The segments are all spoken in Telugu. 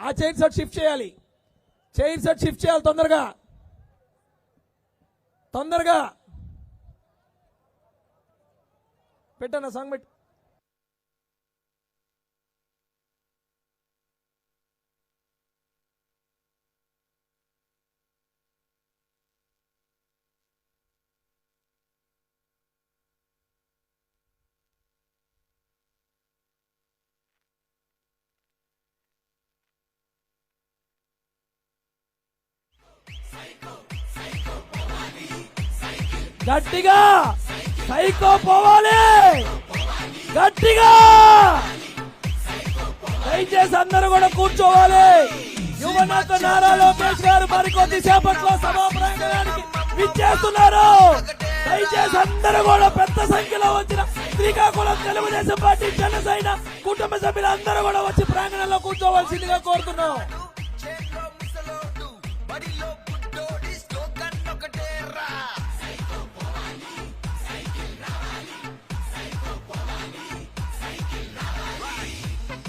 ఆ చైర్ సెట్ షిఫ్ట్ చేయాలి. చైర్ సెట్ షిఫ్ట్ చేయాలి తొందరగా. తొందరగా. పెట్టన్న సాంగ్ పెట్టి. గట్టిగా సైకో పోవాలి. గట్టిగా దయచేసి అందరూ కూడా కూర్చోవాలి. యువనేత నారా లోకేష్ గారు మరికొద్ది సేపట్లో సభా ప్రాంగణానికి విచ్చేస్తున్నారు. దయచేసి అందరూ కూడా పెద్ద సంఖ్యలో వచ్చిన శ్రీకాకుళం తెలుగుదేశం పార్టీ జనసేన కుటుంబ సభ్యులందరూ కూడా వచ్చి ప్రాంగణంలో కూర్చోవలసిందిగా కోరుతున్నాం.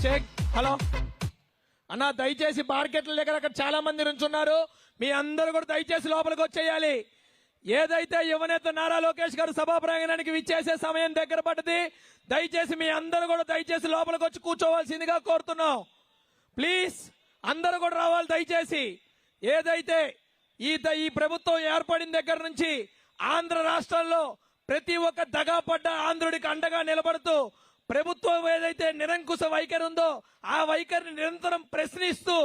చెక్ హలో అన్న దయచేసి మార్కెట్ల దగ్గర అక్కడ చాలా మంది నుంచున్నారు. మీ అందరూ కూడా దయచేసి లోపలికి వచ్చేయాలి. ఏదైతే యువనేత నారా లోకేష్ గారు సభా ప్రాంగణానికి విచ్చేసే సమయం దగ్గర పడ్డది దయచేసి మీ అందరూ కూడా దయచేసి లోపలికి వచ్చి కూర్చోవాల్సిందిగా కోరుతున్నాం. ప్లీజ్ అందరూ కూడా రావాలి దయచేసి. ఏదైతే ఈ ద- ఈ ప్రభుత్వం ఏర్పడిన దగ్గర నుంచి ఆంధ్ర రాష్ట్రంలో ప్రతి ఒక్క దగాపడ్డ ఆంధ్రుడికి అండగా నిలబడుతూ ప్రభుత్వం ఏదైతే నిరంకుశ వైఖరి ఉందో ఆ వైఖరిని నిరంతరం ప్రశ్నిస్తూ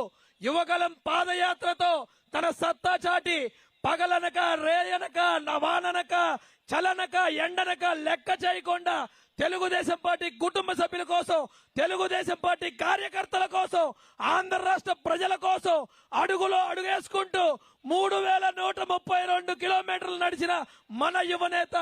యువగలం పాదయాత్రతో తన సత్తా చాటి పగలనక రేయనక నవాననక చలనక ఎండనక లెక్క చేయకుండా తెలుగుదేశం పార్టీ కుటుంబ సభ్యుల కోసం తెలుగుదేశం పార్టీ కార్యకర్తల కోసం ఆంధ్ర రాష్ట్ర ప్రజల కోసం అడుగులో అడుగేసుకుంటూ మూడు వేల నూట ముప్పై రెండు కిలోమీటర్లు నడిచిన మన యువనేత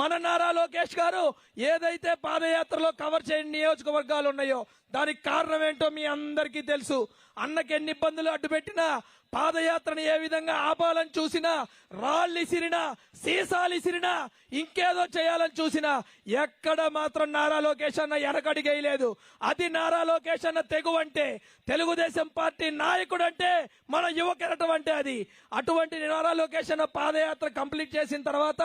మన నారా లోకేష్ గారు ఏదైతే పాదయాత్రలో కవర్ చేయని నియోజకవర్గాలు ఉన్నాయో దానికి కారణం ఏంటో మీ అందరికీ తెలుసు. అన్నకి ఎన్ని ఇబ్బందులు అడ్డుపెట్టినా పాదయాత్రను ఏ విధంగా ఆపాలని చూసినా రాళ్ళు ఇసిరినా సీసాలు ఇసిరినా ఇంకేదో చేయాలని చూసినా ఎక్కడ మాత్రం నారా లోకేష్ అన్న ఎరకడిగేయలేదు అది నారా లోకేష్ అన్న తెగువ అంటే తెలుగుదేశం పార్టీ నాయకుడు అంటే మన యువకెరటం అంటే అది. అటువంటి నారా లోకేష్ అన్న పాదయాత్ర కంప్లీట్ చేసిన తర్వాత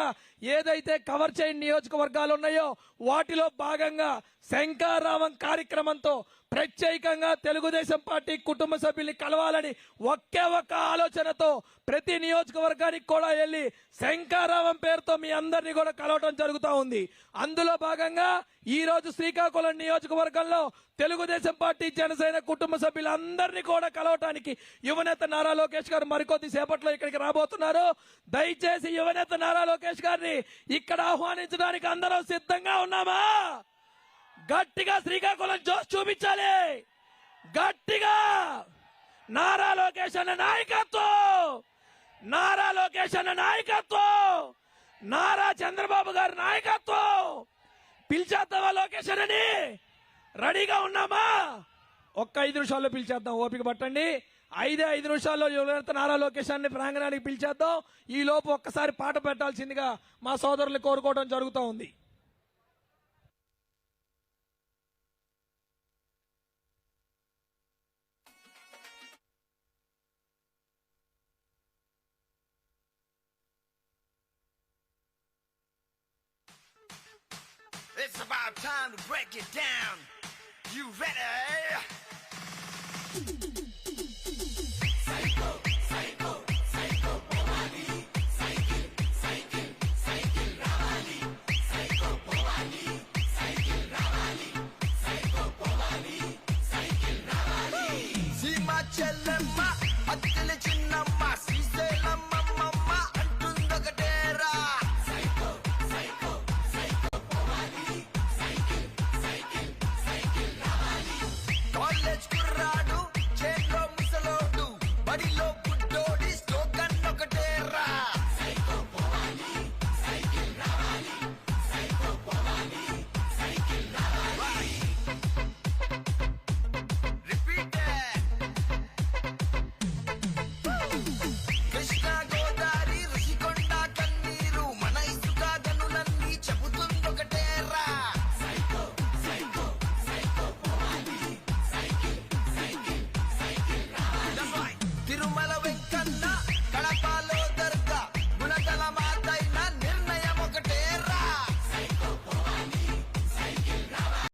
ఏదైతే కవర్ చేయని నియోజకవర్గాలు ఉన్నాయో వాటిలో భాగంగా శంకారావం కార్యక్రమంతో ప్రత్యేకంగా తెలుగుదేశం పార్టీ కుటుంబ కుటుంబ సభ్యుల్ని కలవాలని ఒకే ఒక్క ఆలోచనతో ప్రతి నియోజకవర్గానికి కూడా వెళ్ళి శంకారావం పేరుతో మీ అందరినీ కూడా కలవటం జరుగుతూ ఉంది. అందులో భాగంగా ఈ రోజు శ్రీకాకుళం నియోజకవర్గంలో తెలుగుదేశం పార్టీ జనసేన కుటుంబ సభ్యులందరినీ కూడా కలవటానికి యువనేత నారా లోకేష్ గారు మరికొద్ది సేపట్లో ఇక్కడికి రాబోతున్నారు. దయచేసి యువనేత నారా లోకేష్ గారిని ఇక్కడ ఆహ్వానించడానికి అందరం సిద్ధంగా ఉన్నామా? గట్టిగా శ్రీకాకుళం జోష్ చూపించాలి! గట్టిగా నారా లోకేష్ అన్న నాయకత్వం! నారా లోకేష్ అన్న నాయకత్వం! నారా చంద్రబాబు గారి నాయకత్వం! పిలిచేద్దామా లోకేష్ అన్నని? రెడీగా ఉన్నామా? ఒక్క ఐదు నిమిషాల్లో పిలిచేద్దాం. ఓపిక పట్టండి. ఐదే ఐదు నిమిషాల్లో యువనేత నారా లోకేష్ అన్ని ప్రాంగణానికి పిలిచేద్దాం ఈ లోపు ఒక్కసారి పాట పెట్టాల్సిందిగా మా సోదరులు కోరుకోవడం జరుగుతూ ఉంది. It's about time to break it down. You ready? door.